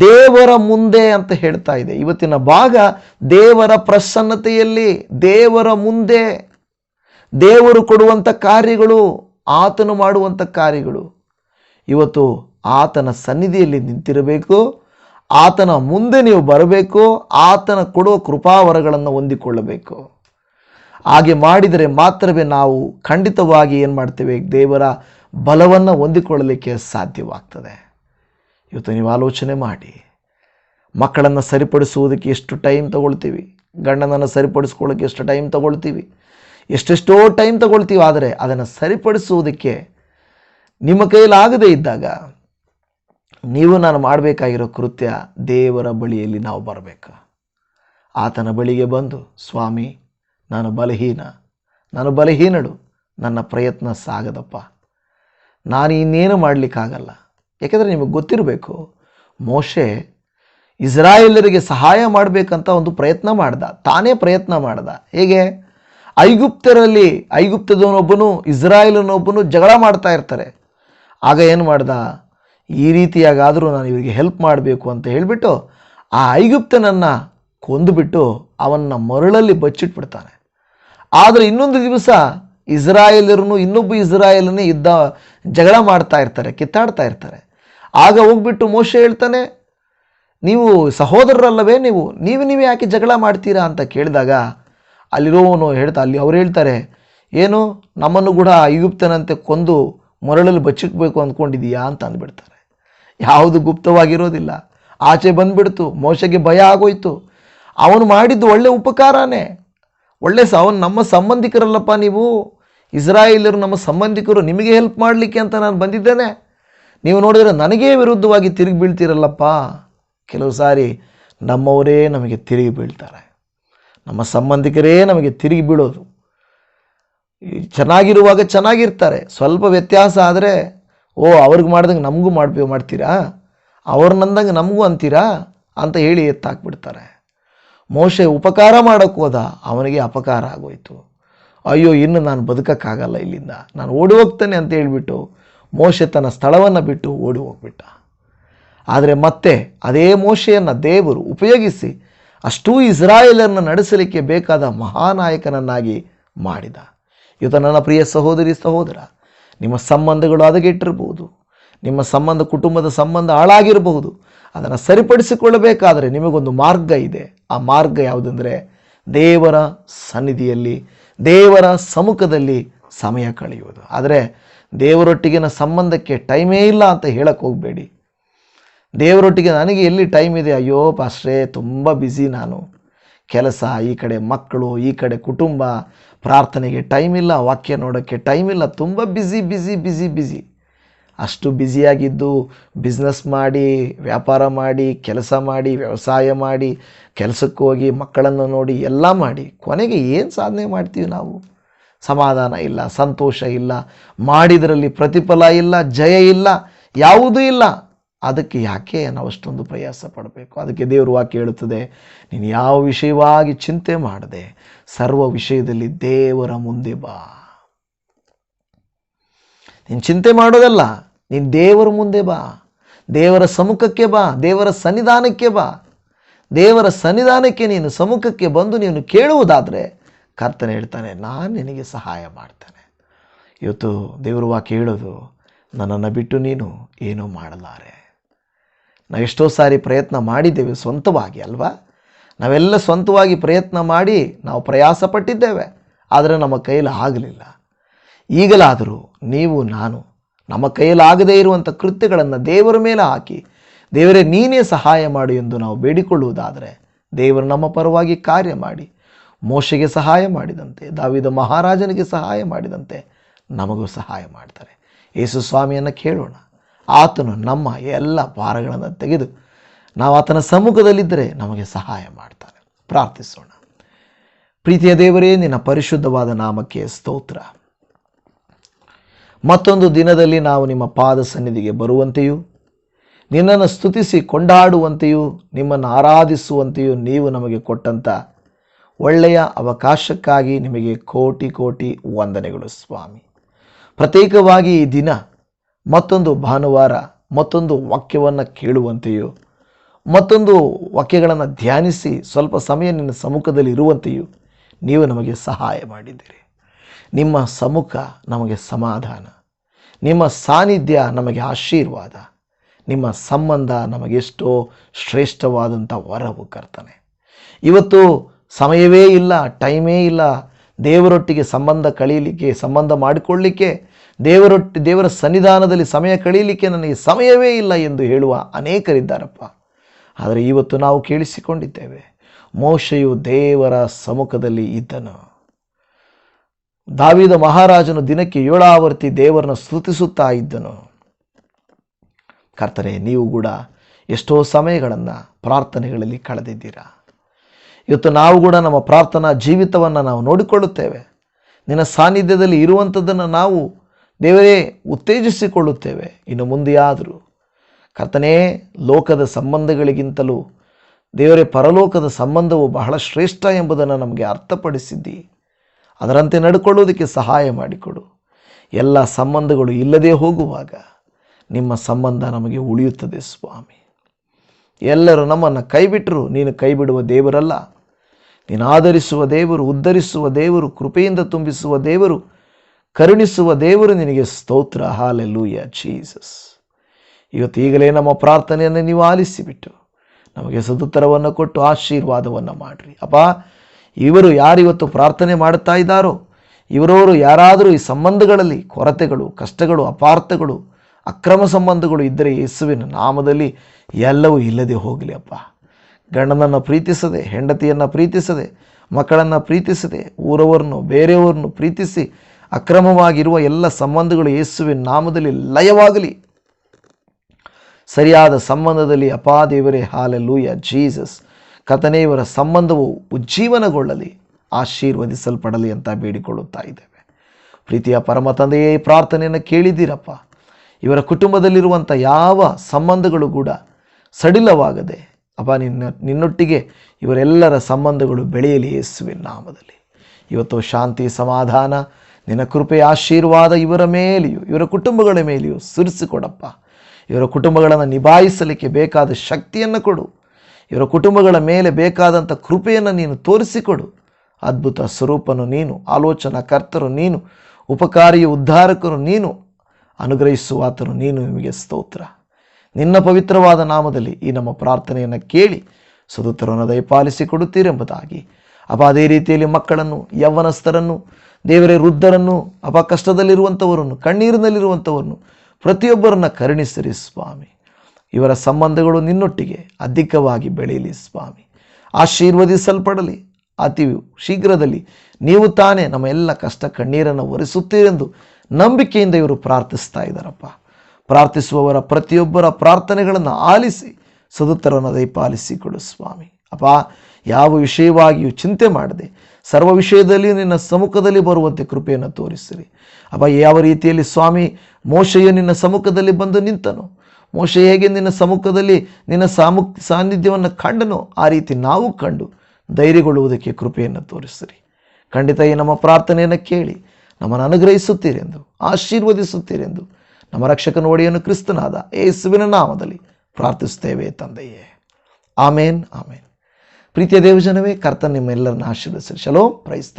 ದೇವರ ಮುಂದೆ ಅಂತ ಹೇಳ್ತಾ ಇದೆ. ಇವತ್ತಿನ ಭಾಗ ದೇವರ ಪ್ರಸನ್ನತೆಯಲ್ಲಿ, ದೇವರ ಮುಂದೆ. ದೇವರು ಕೊಡುವಂಥ ಕಾರ್ಯಗಳು, ಆತನು ಮಾಡುವಂಥ ಕಾರ್ಯಗಳು. ಇವತ್ತು ಆತನ ಸನ್ನಿಧಿಯಲ್ಲಿ ನಿಂತಿರಬೇಕು. ಆತನ ಮುಂದೆ ನೀವು ಬರಬೇಕು. ಆತನ ಕೊಡುವ ಕೃಪಾವರಗಳನ್ನು ಹೊಂದಿಕೊಳ್ಳಬೇಕು. ಹಾಗೆ ಮಾಡಿದರೆ ಮಾತ್ರವೇ ನಾವು ಖಂಡಿತವಾಗಿ ಏನು ಮಾಡ್ತೇವೆ? ದೇವರ ಬಲವನ್ನು ಹೊಂದಿಕೊಳ್ಳಲಿಕ್ಕೆ ಸಾಧ್ಯವಾಗ್ತದೆ. ಇವತ್ತು ನೀವು ಆಲೋಚನೆ ಮಾಡಿ. ಮಕ್ಕಳನ್ನು ಸರಿಪಡಿಸುವುದಕ್ಕೆ ಎಷ್ಟು ಟೈಮ್ ತಗೊಳ್ತೀವಿ? ಗಂಡನನ್ನು ಸರಿಪಡಿಸ್ಕೊಳ್ಳೋಕ್ಕೆ ಎಷ್ಟು ಟೈಮ್ ತಗೊಳ್ತೀವಿ? ಎಷ್ಟೆಷ್ಟೋ ಟೈಮ್ ತಗೊಳ್ತೀವಿ, ಆದರೆ ಅದನ್ನು ಸರಿಪಡಿಸುವುದಕ್ಕೆ ನಿಮ್ಮ ಕೈಯಲ್ಲಾಗದೇ ಇದ್ದಾಗ ನೀವು ನಾನು ಮಾಡಬೇಕಾಗಿರೋ ಕೃತ್ಯ ದೇವರ ಬಳಿಯಲ್ಲಿ ನಾವು ಬರಬೇಕು. ಆತನ ಬಳಿಗೆ ಬಂದು, ಸ್ವಾಮಿ, ನಾನು ಬಲಹೀನ, ನಾನು ಬಲಹೀನಡು ನನ್ನ ಪ್ರಯತ್ನ ಸಾಗದಪ್ಪ. ನಾನು ಇನ್ನೇನು ಮಾಡಲಿಕ್ಕಾಗಲ್ಲ. ಯಾಕೆಂದರೆ ನಿಮಗೆ ಗೊತ್ತಿರಬೇಕು, ಮೋಶೆ ಇಸ್ರಾಯೇಲರಿಗೆ ಸಹಾಯ ಮಾಡಬೇಕಂತ ಒಂದು ಪ್ರಯತ್ನ ಮಾಡ್ದ, ತಾನೇ ಪ್ರಯತ್ನ ಮಾಡ್ದ. ಹೇಗೆ? ಐಗುಪ್ತರಲ್ಲಿ ಐಗುಪ್ತದವನೊಬ್ಬನು ಇಸ್ರಾಯೇಲನೊಬ್ಬನು ಜಗಳ ಮಾಡ್ತಾ ಇರ್ತಾರೆ. ಆಗ ಏನು ಮಾಡ್ದ? ಈ ರೀತಿಯಾಗಾದರೂ ನಾನು ಇವರಿಗೆ ಹೆಲ್ಪ್ ಮಾಡಬೇಕು ಅಂತ ಹೇಳಿಬಿಟ್ಟು ಆ ಐಗುಪ್ತನನ್ನು ಕೊಂದುಬಿಟ್ಟು ಅವನ್ನ ಮರಳಲ್ಲಿ ಬಚ್ಚಿಟ್ಬಿಡ್ತಾನೆ. ಆದರೆ ಇನ್ನೊಂದು ದಿವಸ ಇಸ್ರಾಯೇಲರನ್ನು ಇನ್ನೊಬ್ಬ ಇಸ್ರಾಯೇಲನ್ನೇ ಇದ್ದ ಜಗಳ ಮಾಡ್ತಾ ಇರ್ತಾರೆ, ಕಿತ್ತಾಡ್ತಾ ಇರ್ತಾರೆ. ಆಗ ಹೋಗ್ಬಿಟ್ಟು ಮೋಶೆ ಹೇಳ್ತಾನೆ, ನೀವು ಸಹೋದರರಲ್ಲವೇ ನೀವು? ನೀವು ನೀವೇ ಯಾಕೆ ಜಗಳ ಮಾಡ್ತೀರಾ? ಅಂತ ಕೇಳಿದಾಗ ಅಲ್ಲಿರೋವನು ಹೇಳ್ತಾ, ಅಲ್ಲಿ ಅವ್ರು ಹೇಳ್ತಾರೆ, ಏನು, ನಮ್ಮನ್ನು ಕೂಡ ಐಗುಪ್ತನಂತೆ ಕೊಂದು ಮರಳಲ್ಲಿ ಬಚ್ಚಿಕ್ಬೇಕು ಅಂದ್ಕೊಂಡಿದೀಯಾ ಅಂತ ಅಂದ್ಬಿಡ್ತಾರೆ. ಯಾವುದು ಗುಪ್ತವಾಗಿರೋದಿಲ್ಲ. ಆಚೆ ಬಂದ್ಬಿಡ್ತು, ಮೋಶೆಗೆ ಭಯ ಆಗೋಯ್ತು. ಅವನು ಮಾಡಿದ್ದು ಒಳ್ಳೆ ಉಪಕಾರನೇ. ಒಳ್ಳೆ ಸ, ಅವನು ನಮ್ಮ ಸಂಬಂಧಿಕರಲ್ಲಪ್ಪ ನೀವು. ಇಸ್ರಾಯೇಲರು ನಮ್ಮ ಸಂಬಂಧಿಕರು ನಿಮಗೆ ಹೆಲ್ಪ್ ಮಾಡಲಿಕ್ಕೆ ಅಂತ ನಾನು ಬಂದಿದ್ದೇನೆ. ನೀವು ನೋಡಿದರೆ ನನಗೇ ವಿರುದ್ಧವಾಗಿ ತಿರುಗಿ ಬೀಳ್ತೀರಲ್ಲಪ್ಪ. ಕೆಲವು ಸಾರಿ ನಮ್ಮವರೇ ನಮಗೆ ತಿರುಗಿ ಬೀಳ್ತಾರೆ. ನಮ್ಮ ಸಂಬಂಧಿಕರೇ ನಮಗೆ ತಿರುಗಿ ಬೀಳೋದು. ಚೆನ್ನಾಗಿರುವಾಗ ಚೆನ್ನಾಗಿರ್ತಾರೆ. ಸ್ವಲ್ಪ ವ್ಯತ್ಯಾಸ ಆದರೆ, ಓ, ಅವ್ರಿಗೆ ಮಾಡ್ದಂಗೆ ನಮಗೂ ಮಾಡ್ಬೇ ಮಾಡ್ತೀರಾ? ಅವ್ರನ್ನಂದಂಗೆ ನಮಗೂ ಅಂತೀರಾ? ಅಂತ ಹೇಳಿ ಎತ್ತಾಕ್ಬಿಡ್ತಾರೆ. ಮೋಶೆ ಉಪಕಾರ ಮಾಡೋಕ್ಕೆ ಹೋದ, ಅವನಿಗೆ ಅಪಕಾರ ಆಗೋಯ್ತು. ಅಯ್ಯೋ, ಇನ್ನು ನಾನು ಬದುಕಕ್ಕಾಗಲ್ಲ ಇಲ್ಲಿಂದ. ನಾನು ಓಡಿ ಹೋಗ್ತೇನೆ ಅಂತ ಹೇಳಿಬಿಟ್ಟು ಮೋಶೆ ತನ್ನ ಸ್ಥಳವನ್ನು ಬಿಟ್ಟು ಓಡಿ ಹೋಗ್ಬಿಟ್ಟ. ಆದರೆ ಮತ್ತೆ ಅದೇ ಮೋಶೆಯನ್ನು ದೇವರು ಉಪಯೋಗಿಸಿ ಅಷ್ಟೂ ಇಸ್ರಾಯೇಲನ್ನು ನಡೆಸಲಿಕ್ಕೆ ಬೇಕಾದ ಮಹಾನಾಯಕನನ್ನಾಗಿ ಮಾಡಿದ. ಇವತ್ತು ನನ್ನ ಪ್ರಿಯ ಸಹೋದರಿ ಸಹೋದರ, ನಿಮ್ಮ ಸಂಬಂಧಗಳು ಅದಗೆಟ್ಟಿರಬಹುದು ನಿಮ್ಮ ಸಂಬಂಧ ಕುಟುಂಬದ ಸಂಬಂಧ ಹಾಳಾಗಿರಬಹುದು, ಅದನ್ನು ಸರಿಪಡಿಸಿಕೊಳ್ಳಬೇಕಾದರೆ ನಿಮಗೊಂದು ಮಾರ್ಗ ಇದೆ. ಆ ಮಾರ್ಗ ಯಾವುದೆಂದರೆ ದೇವರ ಸನ್ನಿಧಿಯಲ್ಲಿ, ದೇವರ ಸಮ್ಮುಖದಲ್ಲಿ ಸಮಯ ಕಳೆಯುವುದು. ಆದರೆ ದೇವರೊಟ್ಟಿಗಿನ ಸಂಬಂಧಕ್ಕೆ ಟೈಮೇ ಇಲ್ಲ ಅಂತ ಹೇಳಕ್ಕೆ ಹೋಗಬೇಡಿ. ದೇವರೊಟ್ಟಿಗೆ ನನಗೆ ಎಲ್ಲಿ ಟೈಮ್ ಇದೆ? ಅಯ್ಯೋ ಪಾಸ್ಟ್ರೇ, ತುಂಬ ಬ್ಯುಸಿ ನಾನು. ಕೆಲಸ, ಈ ಕಡೆ ಮಕ್ಕಳು, ಈ ಕಡೆ ಕುಟುಂಬ, ಪ್ರಾರ್ಥನೆಗೆ ಟೈಮ್ ಇಲ್ಲ, ವಾಕ್ಯ ನೋಡೋಕ್ಕೆ ಟೈಮ್ ಇಲ್ಲ, ತುಂಬ ಬ್ಯುಸಿ ಬ್ಯುಸಿ ಬ್ಯುಸಿ ಬ್ಯುಸಿ ಅಷ್ಟು ಬ್ಯುಸಿಯಾಗಿದ್ದು ಬಿಸ್ನೆಸ್ ಮಾಡಿ, ವ್ಯಾಪಾರ ಮಾಡಿ, ಕೆಲಸ ಮಾಡಿ, ವ್ಯವಸಾಯ ಮಾಡಿ, ಕೆಲಸಕ್ಕೆ ಹೋಗಿ ಮಕ್ಕಳನ್ನು ನೋಡಿ, ಎಲ್ಲ ಮಾಡಿ. ಕೊನೆಗೆ ಏನು ಸಾಧನೆ ಮಾಡ್ತೀವಿ ನಾವು? ಸಮಾಧಾನ ಇಲ್ಲ, ಸಂತೋಷ ಇಲ್ಲ, ಮಾಡಿದರಲ್ಲಿ ಪ್ರತಿಫಲ ಇಲ್ಲ, ಜಯ ಇಲ್ಲ, ಯಾವುದೂ ಇಲ್ಲ. ಅದಕ್ಕೆ ಯಾಕೆ ನಾವು ಅಷ್ಟೊಂದು ಪ್ರಯಾಸ ಪಡಬೇಕು? ಅದಕ್ಕೆ ದೇವರು ವಾಕ್ಯ ಹೇಳುತ್ತದೆ, ನೀನು ಯಾವ ವಿಷಯವಾಗಿ ಚಿಂತೆ ಮಾಡದೆ ಸರ್ವ ವಿಷಯದಲ್ಲಿ ದೇವರ ಮುಂದೆ ಬಾ. ನೀನು ಚಿಂತೆ ಮಾಡೋದಲ್ಲ, ನೀನು ದೇವರ ಮುಂದೆ ಬಾ. ದೇವರ ಸಮ್ಮುಖಕ್ಕೆ ಬಾ, ದೇವರ ಸನ್ನಿಧಾನಕ್ಕೆ ಬಾ. ದೇವರ ಸನ್ನಿಧಾನಕ್ಕೆ ನೀನು ಸಮ್ಮುಖಕ್ಕೆ ಬಂದು ನೀನು ಕೇಳುವುದಾದರೆ ಕರ್ತನೆ ಹೇಳ್ತಾನೆ, ನಾನು ನಿನಗೆ ಸಹಾಯ ಮಾಡ್ತೇನೆ. ಇವತ್ತು ದೇವರು ವಾಕ್ಯ ಹೇಳೋದು, ನನ್ನನ್ನು ಬಿಟ್ಟು ನೀನು ಏನೂ ಮಾಡಲಾರೆ. ನಾವು ಎಷ್ಟೋ ಸಾರಿ ಪ್ರಯತ್ನ ಮಾಡಿದ್ದೇವೆ, ಸ್ವಂತವಾಗಿ ಅಲ್ವಾ? ನಾವೆಲ್ಲ ಸ್ವಂತವಾಗಿ ಪ್ರಯತ್ನ ಮಾಡಿ ನಾವು ಪ್ರಯಾಸ ಪಟ್ಟಿದ್ದೇವೆ, ಆದರೆ ನಮ್ಮ ಕೈಯಲ್ಲಿ ಆಗಲಿಲ್ಲ. ಈಗಲಾದರೂ ನೀವು, ನಾನು ನಮ್ಮ ಕೈಯಲ್ಲಿ ಆಗದೇ ಇರುವಂಥ ಕೃತ್ಯಗಳನ್ನು ದೇವರ ಮೇಲೆ ಹಾಕಿ, ದೇವರೇ, ನೀನೇ ಸಹಾಯ ಮಾಡು ಎಂದು ನಾವು ಬೇಡಿಕೊಳ್ಳುವುದಾದರೆ ದೇವರು ನಮ್ಮ ಪರವಾಗಿ ಕಾರ್ಯ ಮಾಡಿ ಮೋಶೆಗೆ ಸಹಾಯ ಮಾಡಿದಂತೆ, ದಾವಿದ ಮಹಾರಾಜನಿಗೆ ಸಹಾಯ ಮಾಡಿದಂತೆ ನಮಗೂ ಸಹಾಯ ಮಾಡ್ತಾರೆ. ಯೇಸು ಸ್ವಾಮಿಯನ್ನು ಕೇಳೋಣ. ಆತನು ನಮ್ಮ ಎಲ್ಲ ಭಾರಗಳನ್ನು ತೆಗೆದು ನಾವು ಆತನ ಸಮ್ಮುಖದಲ್ಲಿದ್ದರೆ ನಮಗೆ ಸಹಾಯ ಮಾಡ್ತಾನೆ ಪ್ರಾರ್ಥಿಸೋಣ. ಪ್ರೀತಿಯ ದೇವರೇ, ನಿನ್ನ ಪರಿಶುದ್ಧವಾದ ನಾಮಕ್ಕೆ ಸ್ತೋತ್ರ. ಮತ್ತೊಂದು ದಿನದಲ್ಲಿ ನಾವು ನಿಮ್ಮ ಪಾದ ಸನ್ನಿಧಿಗೆ ಬರುವಂತೆಯೂ, ನಿನ್ನನ್ನು ಸ್ತುತಿಸಿ ಕೊಂಡಾಡುವಂತೆಯೂ, ನಿಮ್ಮನ್ನು ಆರಾಧಿಸುವಂತೆಯೂ ನೀವು ನಮಗೆ ಕೊಟ್ಟಂಥ ಒಳ್ಳೆಯ ಅವಕಾಶಕ್ಕಾಗಿ ನಿಮಗೆ ಕೋಟಿ ಕೋಟಿ ವಂದನೆಗಳು, ಸ್ವಾಮಿ. ಪ್ರತ್ಯೇಕವಾಗಿ ಈ ದಿನ ಮತ್ತೊಂದು ಭಾನುವಾರ, ಮತ್ತೊಂದು ವಾಕ್ಯವನ್ನು ಕೇಳುವಂತೆಯೂ, ಮತ್ತೊಂದು ವಾಕ್ಯಗಳನ್ನು ಧ್ಯಾನಿಸಿ ಸ್ವಲ್ಪ ಸಮಯ ನಿನ್ನ ಸಮ್ಮುಖದಲ್ಲಿ ಇರುವಂತೆಯೂ ನೀವು ನಮಗೆ ಸಹಾಯ ಮಾಡಿದ್ದೀರಿ. ನಿಮ್ಮ ಸಮ್ಮುಖ ನಮಗೆ ಸಮಾಧಾನ. ನಿಮ್ಮ ಸಾನ್ನಿಧ್ಯ ನಮಗೆ ಆಶೀರ್ವಾದ. ನಿಮ್ಮ ಸಂಬಂಧ ನಮಗೆಷ್ಟೋ ಶ್ರೇಷ್ಠವಾದಂಥ ವರವು ಕರ್ತನೆ. ಇವತ್ತು ಸಮಯವೇ ಇಲ್ಲ, ಟೈಮೇ ಇಲ್ಲ. ದೇವರೊಟ್ಟಿಗೆ ಸಂಬಂಧ ಕಳೀಲಿಕ್ಕೆ, ಸಂಬಂಧ ಮಾಡಿಕೊಳ್ಳಲಿಕ್ಕೆ ದೇವರೊಟ್ಟಿ, ದೇವರ ಸನ್ನಿಧಾನದಲ್ಲಿ ಸಮಯ ಕಳೀಲಿಕ್ಕೆ ನನಗೆ ಸಮಯವೇ ಇಲ್ಲ ಎಂದು ಹೇಳುವ ಅನೇಕರಿದ್ದಾರಪ್ಪ. ಆದರೆ ಇವತ್ತು ನಾವು ಕೇಳಿಸಿಕೊಂಡಿದ್ದೇವೆ, ಮೋಶೆಯು ದೇವರ ಸಮ್ಮುಖದಲ್ಲಿ ಇದ್ದನು. ದಾವಿದ ಮಹಾರಾಜನು ದಿನಕ್ಕೆ ಏಳಾವರ್ತಿ ದೇವರನ್ನು ಸ್ತುತಿಸುತ್ತಾ ಇದ್ದನು. ಕರ್ತನೆ ನೀವು ಕೂಡ ಎಷ್ಟೋ ಸಮಯಗಳನ್ನು ಪ್ರಾರ್ಥನೆಗಳಲ್ಲಿ ಕಳೆದಿದ್ದೀರಾ? ಇವತ್ತು ನಾವು ಕೂಡ ನಮ್ಮ ಪ್ರಾರ್ಥನಾ ಜೀವಿತವನ್ನು ನಾವು ನೋಡಿಕೊಳ್ಳುತ್ತೇವೆ. ನಿನ್ನ ಸಾನ್ನಿಧ್ಯದಲ್ಲಿ ಇರುವಂಥದ್ದನ್ನು ನಾವು ದೇವರೇ ಉತ್ತೇಜಿಸಿಕೊಳ್ಳುತ್ತೇವೆ. ಇನ್ನು ಮುಂದೆಯಾದರೂ ಕರ್ತನೇ, ಲೋಕದ ಸಂಬಂಧಗಳಿಗಿಂತಲೂ ದೇವರೇ ಪರಲೋಕದ ಸಂಬಂಧವು ಬಹಳ ಶ್ರೇಷ್ಠ ಎಂಬುದನ್ನು ನಮಗೆ ಅರ್ಥಪಡಿಸಿದ್ದಿ. ಅದರಂತೆ ನಡ್ಕೊಳ್ಳೋದಕ್ಕೆ ಸಹಾಯ ಮಾಡಿಕೊಡು. ಎಲ್ಲ ಸಂಬಂಧಗಳು ಇಲ್ಲದೆ ಹೋಗುವಾಗ ನಿಮ್ಮ ಸಂಬಂಧ ನಮಗೆ ಉಳಿಯುತ್ತದೆ ಸ್ವಾಮಿ. ಎಲ್ಲರೂ ನಮ್ಮನ್ನು ಕೈಬಿಟ್ಟರು ನೀನು ಕೈಬಿಡುವ ದೇವರಲ್ಲ. ನೀನು ಆಧರಿಸುವ ದೇವರು, ಉದ್ಧರಿಸುವ ದೇವರು, ಕೃಪೆಯಿಂದ ತುಂಬಿಸುವ ದೇವರು, ಕರುಣಿಸುವ ದೇವರು ನಿನಗೆ ಸ್ತೋತ್ರ. ಹಾಲೆಲ್ಲೂಯ ಜೀಸಸ್ ಇವತ್ತು ಈಗಲೇ ನಮ್ಮ ಪ್ರಾರ್ಥನೆಯನ್ನು ನೀವು ಆಲಿಸಿಬಿಟ್ಟು ನಮಗೆ ಸದುತ್ತರವನ್ನು ಕೊಟ್ಟು ಆಶೀರ್ವಾದವನ್ನು ಮಾಡಿರಿ. ಅಪ್ಪ ಇವರು ಯಾರಿವತ್ತು ಪ್ರಾರ್ಥನೆ ಮಾಡುತ್ತಾ ಇದ್ದಾರೋ, ಇವರವರು ಯಾರಾದರೂ ಈ ಸಂಬಂಧಗಳಲ್ಲಿ ಕೊರತೆಗಳು, ಕಷ್ಟಗಳು, ಅಪಾರ್ಥಗಳು, ಅಕ್ರಮ ಸಂಬಂಧಗಳು ಇದ್ದರೆ ಯೇಸುವಿನ ನಾಮದಲ್ಲಿ ಎಲ್ಲವೂ ಇಲ್ಲದೆ ಹೋಗಲಿ ಅಪ್ಪ ಗಂಡನನ್ನು ಪ್ರೀತಿಸದೆ, ಹೆಂಡತಿಯನ್ನು ಪ್ರೀತಿಸದೆ, ಮಕ್ಕಳನ್ನು ಪ್ರೀತಿಸದೆ, ಊರವರನ್ನು, ಬೇರೆಯವರನ್ನು ಪ್ರೀತಿಸಿ ಅಕ್ರಮವಾಗಿರುವ ಎಲ್ಲ ಸಂಬಂಧಗಳು ಯೇಸುವಿನ ನಾಮದಲ್ಲಿ ಲಯವಾಗಲಿ. ಸರಿಯಾದ ಸಂಬಂಧದಲ್ಲಿ ಅಪಾ ದೇವರೇ ಹಾಲೆಲ್ಲೂಯ ಜೀಸಸ್ ಕಥನೆಯವರ ಸಂಬಂಧವು ಉಜ್ಜೀವನಗೊಳ್ಳಲಿ, ಆಶೀರ್ವದಿಸಲ್ಪಡಲಿ ಅಂತ ಬೇಡಿಕೊಳ್ಳುತ್ತಾ ಇದ್ದೇವೆ. ಪ್ರೀತಿಯ ಪರಮ ತಂದೆಯೇ ಪ್ರಾರ್ಥನೆಯನ್ನು ಕೇಳಿದ್ದೀರಪ್ಪ. ಇವರ ಕುಟುಂಬದಲ್ಲಿರುವಂಥ ಯಾವ ಸಂಬಂಧಗಳು ಕೂಡ ಸಡಿಲವಾಗದೆ ಅಪ್ಪ ನಿನ್ನ ನಿನ್ನೊಟ್ಟಿಗೆ ಇವರೆಲ್ಲರ ಸಂಬಂಧಗಳು ಬೆಳೆಯಲಿ ಯೇಸುವಿನ ನಾಮದಲ್ಲಿ. ಇವತ್ತು ಶಾಂತಿ, ಸಮಾಧಾನ, ನಿನ್ನ ಕೃಪೆಯ ಆಶೀರ್ವಾದ ಇವರ ಮೇಲೆಯೂ, ಇವರ ಕುಟುಂಬಗಳ ಮೇಲೆಯೂ ಸುರಿಸಿಕೊಡಪ್ಪ. ಇವರ ಕುಟುಂಬಗಳನ್ನು ನಿಭಾಯಿಸಲಿಕ್ಕೆ ಬೇಕಾದ ಶಕ್ತಿಯನ್ನು ಕೊಡು. ಇವರ ಕುಟುಂಬಗಳ ಮೇಲೆ ಬೇಕಾದಂಥ ಕೃಪೆಯನ್ನು ನೀನು ತೋರಿಸಿಕೊಡು. ಅದ್ಭುತ ಸ್ವರೂಪನು ನೀನು, ಆಲೋಚನಾ ಕರ್ತರು ನೀನು, ಉಪಕಾರಿಯ ಉದ್ಧಾರಕರು ನೀನು, ಅನುಗ್ರಹಿಸುವಾತನು ನೀನು. ನಿಮಗೆ ಸ್ತೋತ್ರ. ನಿನ್ನ ಪವಿತ್ರವಾದ ನಾಮದಲ್ಲಿ ಈ ನಮ್ಮ ಪ್ರಾರ್ಥನೆಯನ್ನು ಕೇಳಿ ಸದುತ್ತರವನ್ನು ದಯಪಾಲಿಸಿ ಕೊಡುತ್ತೀರೆಂಬುದಾಗಿ ಅಪ ಅದೇ ರೀತಿಯಲ್ಲಿ ಮಕ್ಕಳನ್ನು, ಯೌವನಸ್ಥರನ್ನು, ದೇವರೇ ವೃದ್ಧರನ್ನು, ಅಪ ಕಷ್ಟದಲ್ಲಿರುವಂಥವರನ್ನು, ಕಣ್ಣೀರಿನಲ್ಲಿರುವಂಥವರನ್ನು ಪ್ರತಿಯೊಬ್ಬರನ್ನು ಕರುಣಿಸಿರಿ ಸ್ವಾಮಿ. ಇವರ ಸಂಬಂಧಗಳು ನಿನ್ನೊಟ್ಟಿಗೆ ಅಧಿಕವಾಗಿ ಬೆಳೆಯಲಿ ಸ್ವಾಮಿ. ಆಶೀರ್ವದಿಸಲ್ಪಡಲಿ. ಅತಿ ಶೀಘ್ರದಲ್ಲಿ ನೀವು ತಾನೇ ನಮ್ಮ ಎಲ್ಲ ಕಷ್ಟ ಕಣ್ಣೀರನ್ನು ಒರೆಸುತ್ತೀರೆಂದು ನಂಬಿಕೆಯಿಂದ ಇವರು ಪ್ರಾರ್ಥಿಸ್ತಾ ಇದ್ದಾರಪ್ಪ. ಪ್ರಾರ್ಥಿಸುವವರ ಪ್ರತಿಯೊಬ್ಬರ ಪ್ರಾರ್ಥನೆಗಳನ್ನು ಆಲಿಸಿ ಸದುತ್ತರವನ್ನು ದಯಪಾಲಿಸಿ ಕೊಡು ಸ್ವಾಮಿ. ಅಪ್ಪ, ಯಾವ ವಿಷಯವಾಗಿಯೂ ಚಿಂತೆ ಮಾಡದೆ ಸರ್ವ ವಿಷಯದಲ್ಲಿ ನಿನ್ನ ಸಮ್ಮುಖದಲ್ಲಿ ಬರುವಂತೆ ಕೃಪೆಯನ್ನು ತೋರಿಸಿರಿ. ಅಪ್ಪ, ಯಾವ ರೀತಿಯಲ್ಲಿ ಸ್ವಾಮಿ ಮೋಶೆಯು ನಿನ್ನ ಸಮ್ಮುಖದಲ್ಲಿ ಬಂದು ನಿಂತನು, ಮೋಶೆ ಹೇಗೆ ನಿನ್ನ ಸಮ್ಮುಖದಲ್ಲಿ ನಿನ್ನ ಸಾಮು ಸಾನ್ನಿಧ್ಯವನ್ನು ಕಂಡನು, ಆ ರೀತಿ ನಾವು ಕಂಡು ಧೈರ್ಯಗೊಳ್ಳುವುದಕ್ಕೆ ಕೃಪೆಯನ್ನು ತೋರಿಸಿರಿ. ಖಂಡಿತ ಈ ನಮ್ಮ ಪ್ರಾರ್ಥನೆಯನ್ನು ಕೇಳಿ ನಮ್ಮನ್ನು ಅನುಗ್ರಹಿಸುತ್ತೀರೆಂದು, ಆಶೀರ್ವದಿಸುತ್ತೀರೆಂದು ನಮ್ಮ ರಕ್ಷಕನ ಒಡೆಯನು ಕ್ರಿಸ್ತನಾದ ಯೇಸುವಿನ ನಾಮದಲ್ಲಿ ಪ್ರಾರ್ಥಿಸುತ್ತೇವೆ ತಂದೆಯೇ. ಆಮೇನ್ ಆಮೇನ್. ಪ್ರೀತಿಯ ದೇವಜನವೇ, ಕರ್ತನ್ ನಿಮ್ಮೆಲ್ಲರನ್ನ ಆಶೀರ್ವದಿಸಲಿ ಶಲೋ ಪ್ರೈಸ್ ದ